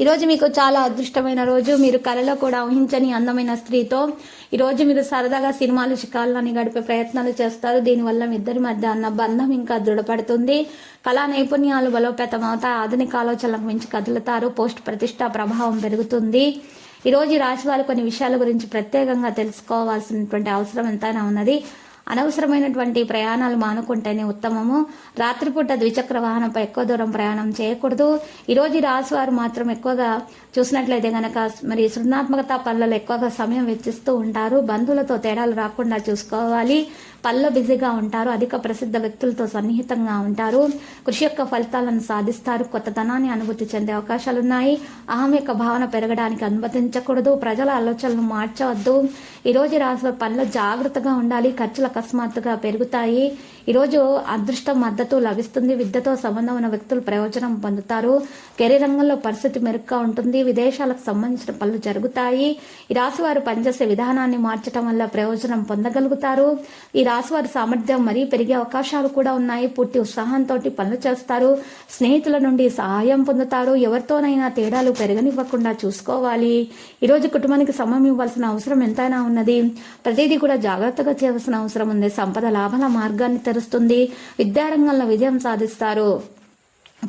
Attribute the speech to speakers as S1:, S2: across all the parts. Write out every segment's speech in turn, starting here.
S1: ఈరోజు మీకు చాలా అదృష్టమైన రోజు. మీరు కలలో కూడా ఊహించని అందమైన స్త్రీతో ఈరోజు మీరు సరదాగా సినిమాలు షికారులని గడిపే ప్రయత్నాలు చేస్తారు. దీనివల్ల మీ ఇద్దరి మధ్య అన్న బంధం ఇంకా దృఢపడుతుంది. కళా నైపుణ్యాలు బలోపేతమవుతాయి. ఆధునిక ఆలోచనలకు మించి కదులుతారు. పోస్ట్ ప్రతిష్ట ప్రభావం పెరుగుతుంది. ఈరోజు ఈ రాశి వారు కొన్ని విషయాల గురించి ప్రత్యేకంగా తెలుసుకోవాల్సినటువంటి అవసరం ఎంతైనా ఉన్నది. అనవసరమైనటువంటి ప్రయాణాలు మానుకుంటేనే ఉత్తమము. రాత్రిపూట ద్విచక్ర వాహనంపై ఎక్కువ దూరం ప్రయాణం చేయకూడదు. ఈరోజు రాశి వారు మాత్రం ఎక్కువగా చూసినట్లయితే గనక మరి సృజనాత్మకత పనులలో ఎక్కువగా సమయం వెచ్చిస్తూ ఉంటారు. బంధువులతో తేడాలు రాకుండా చూసుకోవాలి. పల్ల బిజీగా ఉంటారు అధిక ప్రసిద్ధ వ్యక్తులతో సన్నిహితంగా ఉంటారు. కృషి యొక్క ఫలితాలను సాధిస్తారు. కొత్తదనాన్ని అనుభూతి చెందే అవకాశాలున్నాయి. అహం యొక్క భావన పెరగడానికి అనుమతించకూడదు. ప్రజల ఆలోచనలు మార్చవద్దు. ఈ రోజు రాసిన పనులు జాగ్రత్తగా ఉండాలి. ఖర్చులు అకస్మాత్తుగా పెరుగుతాయి. ఈరోజు అదృష్టం మద్దతు లభిస్తుంది. విద్యతో సంబంధం ఉన్న వ్యక్తులు ప్రయోజనం పొందుతారు. కెరీర్ రంగంలో పరిస్థితి మెరుగ్గా ఉంటుంది. విదేశాలకు సంబంధించిన పనులు జరుగుతాయి. ఈ రాశి వారు పనిచేసే విధానాన్ని మార్చడం వల్ల ప్రయోజనం పొందగలుగుతారు. ఈ రాశి వారి సామర్థ్యం మరీ పెరిగే అవకాశాలు కూడా ఉన్నాయి. పూర్తి ఉత్సాహంతో పనులు చేస్తారు. స్నేహితుల నుండి సహాయం పొందుతారు. ఎవరితోనైనా తేడాలు పెరగనివ్వకుండా చూసుకోవాలి. ఈరోజు కుటుంబానికి సమయం ఇవ్వాల్సిన అవసరం ఎంతైనా ఉన్నది. ప్రతిదీ కూడా జాగ్రత్తగా చేయవలసిన అవసరం ఉంది. సంపద లాభాల మార్గాన్ని తెరుస్తుంది. విద్యారంగంలో విజయం సాధిస్తారు.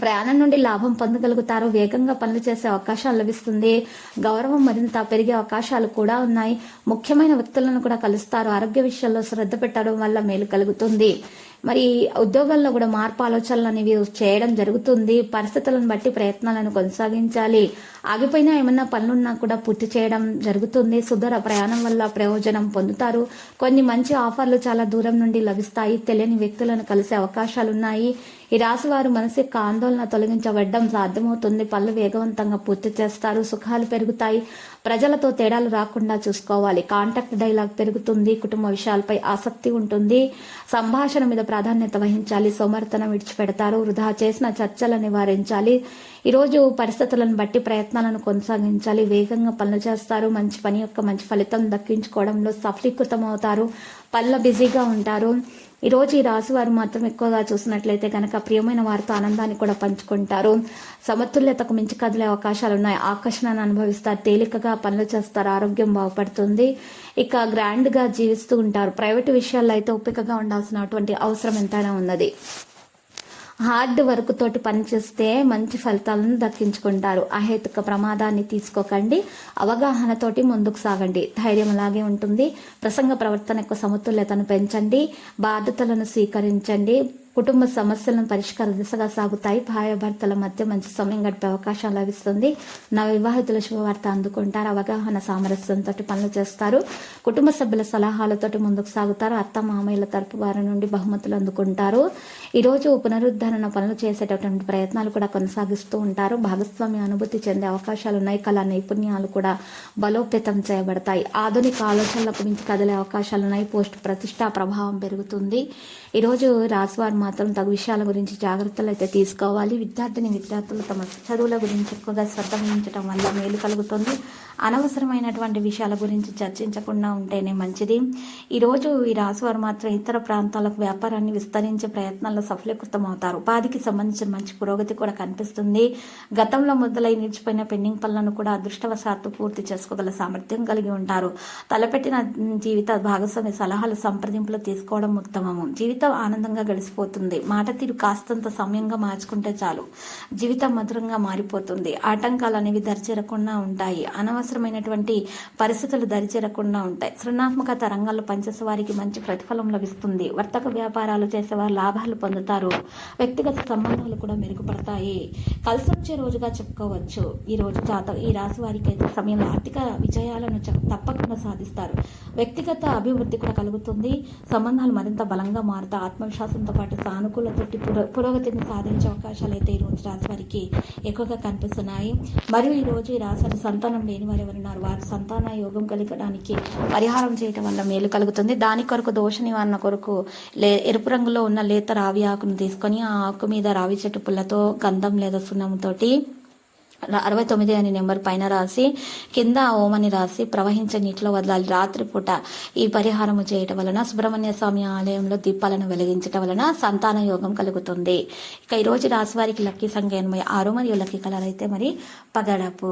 S1: ప్రయాణం నుండి లాభం పొందగలుగుతారు. వేగంగా పనులు చేసే అవకాశాలు లభిస్తుంది. గౌరవం మరింత పెరిగే అవకాశాలు కూడా ఉన్నాయి. ముఖ్యమైన వ్యక్తులను కూడా కలుస్తారు. ఆరోగ్య విషయాల్లో శ్రద్ధ పెట్టడం వల్ల మేలు కలుగుతుంది. మరి ఉద్యోగాల్లో కూడా మార్పు ఆలోచనలు అనేవి చేయడం జరుగుతుంది. పరిస్థితులను బట్టి ప్రయత్నాలను కొనసాగించాలి. ఆగిపోయినా ఏమన్నా పనులున్నా కూడా పూర్తి చేయడం జరుగుతుంది. సుధర ప్రయాణం వల్ల ప్రయోజనం పొందుతారు. కొన్ని మంచి ఆఫర్లు చాలా దూరం నుండి లభిస్తాయి. తెలియని వ్యక్తులను కలిసే అవకాశాలున్నాయి. ఈ రాశి వారు యొక్క ఆందోళన తొలగించబడ్డం సాధ్యమవుతుంది. పనులు వేగవంతంగా పూర్తి చేస్తారు. సుఖాలు పెరుగుతాయి. ప్రజలతో తేడాలు రాకుండా చూసుకోవాలి. కాంటాక్ట్ డైలాగ్ పెరుగుతుంది. కుటుంబ విషయాలపై ఆసక్తి ఉంటుంది. సంభాషణ మీద ప్రాధాన్యత వహించాలి. సోమర్తనం విడిచిపెడతారు. వృధా చేసిన చర్చలు నివారించాలి. ఈరోజు పరిస్థితులను బట్టి ప్రయత్నాలను కొనసాగించాలి. వేగంగా పనులు చేస్తారు. మంచి పని యొక్క మంచి ఫలితం దక్కించుకోవడంలో సఫలీకృతం అవుతారు పనుల బిజీగా ఉంటారు. ఈరోజు ఈ రాశివారు మాత్రం ఎక్కువగా చూసినట్లయితే కనుక ప్రియమైన వారితో ఆనందాన్ని కూడా పంచుకుంటారు. సమతుల్యతకు మించి కదిలే అవకాశాలు ఉన్నాయి. ఆకర్షణను అనుభవిస్తారు. తేలికగా పనులు చేస్తారు. ఆరోగ్యం బాగుపడుతుంది. ఇక గ్రాండ్గా జీవిస్తూ ఉంటారు. ప్రైవేటు విషయాల్లో అయితే ఓపికగా ఉండాల్సినటువంటి అవసరం ఎంతైనా ఉన్నది. హార్డ్ వర్క్ తోటి పనిచేస్తే మంచి ఫలితాలను దక్కించుకుంటారు. అహేతుక ప్రమాదాన్ని తీసుకోకండి. అవగాహనతోటి ముందుకు సాగండి. ధైర్యం అలాగే ఉంటుంది. ప్రసంగ ప్రవర్తన యొక్క సమతుల్యతను పెంచండి. బాధ్యతలను స్వీకరించండి. కుటుంబ సమస్యలను పరిష్కార దిశగా సాగుతాయి. భార్యాభర్తల మధ్య మంచి సమయం గడిపే అవకాశం లభిస్తుంది. నా వివాహితుల శుభవార్త అందుకుంటారు. అవగాహన సామరస్యంతో పనులు చేస్తారు. కుటుంబ సభ్యుల సలహాలతోటి ముందుకు సాగుతారు. అత్త మామయ్యల తరపు వారి నుండి బహుమతులు అందుకుంటారు. ఈరోజు పునరుద్ధరణ పనులు చేసేటటువంటి ప్రయత్నాలు కూడా కొనసాగిస్తూ ఉంటారు. భాగస్వామి అనుభూతి చెందే అవకాశాలు ఉన్నాయి. కళా నైపుణ్యాలు కూడా బలోపేతం చేయబడతాయి. ఆధునిక ఆలోచనలకు మించి కదిలే అవకాశాలు ఉన్నాయి. పోస్ట్ ప్రతిష్ట ప్రభావం పెరుగుతుంది. ఈరోజు రాజువారి మాత్రం తగు విషయాల గురించి జాగ్రత్తలు అయితే తీసుకోవాలి. విద్యార్థిని విద్యార్థులు తమ చదువుల గురించి ఎక్కువగా శ్రద్ధ వహించడం వల్ల మేలు కలుగుతుంది. అనవసరమైనటువంటి విషయాల గురించి చర్చించకుండా ఉంటేనే మంచిది. ఈరోజు ఈ రాశివారు మాత్రం ఇతర ప్రాంతాలకు వ్యాపారాన్ని విస్తరించే ప్రయత్నాల్లో సఫలీకృతం అవుతారు ఉపాధికి సంబంధించిన మంచి పురోగతి కూడా కనిపిస్తుంది. గతంలో మొదలై నిలిచిపోయిన పెండింగ్ పనులను కూడా అదృష్టవశాత్తు పూర్తి చేసుకోగల సామర్థ్యం కలిగి ఉంటారు. తలపెట్టిన జీవిత భాగస్వామి సలహాలు సంప్రదింపులు తీసుకోవడం ఉత్తమము. జీవితం ఆనందంగా గడిచిపోతుంది మాట తీరు కాస్తంత సమయంగా మార్చుకుంటే చాలు. జీవితం మధురంగా మారిపోతుంది. ఆటంకాలు అనేవి దరిచేరకుండా ఉంటాయి. అనవసరమైనటువంటి పరిస్థితులు దరిచేరకుండా ఉంటాయి. సృజనాత్మకత రంగాల్లో పనిచేసే వారికి మంచి ప్రతిఫలం లభిస్తుంది. వర్తక వ్యాపారాలు చేసేవారు లాభాలు పొందుతారు. వ్యక్తిగత సంబంధాలు కూడా మెరుగుపడతాయి. కలిసి వచ్చే రోజుగా చెప్పుకోవచ్చు. ఈ రోజు జాత ఈ రాశి వారికి అయితే సమయంలో ఆర్థిక విజయాలను తప్పకుండా సాధిస్తారు. వ్యక్తిగత అభివృద్ధి కూడా కలుగుతుంది. సంబంధాలు మరింత బలంగా మారుతాయి. ఆత్మవిశ్వాసంతో పాటు సానుకూలతోటి పుర పురోగతిని సాధించే అవకాశాలు అయితే ఈ రోజు రాశి వారికి ఎక్కువగా కనిపిస్తున్నాయి. మరియు ఈరోజు ఈ రాశి సంతానం లేని వారు ఎవరున్నారు? వారు సంతాన యోగం కలగడానికి పరిహారం చేయటం వల్ల మేలు కలుగుతుంది. దాని కొరకు దోష నివారణ కొరకు లే ఎరుపు రంగులో ఉన్న లేత రావి ఆకును తీసుకొని ఆ ఆకు మీద రావి చెట్టు పుల్లతో గంధం లేదా సున్నంతోటి అరవై తొమ్మిది అనే నెంబర్ పైన రాసి కింద ఓమని రాసి ప్రవహించే నీటిలో వదలాలి. రాత్రిపూట ఈ పరిహారము చేయటం వలన సుబ్రహ్మణ్య స్వామి ఆలయంలో దీపాలను వెలిగించటం వలన సంతాన యోగం కలుగుతుంది. ఇక ఈరోజు రోజు రాశి వారికి లక్కీ సంఖ్య ఎనభై ఆరు మరియు లక్కీ కలర్ అయితే మరి పగడపు.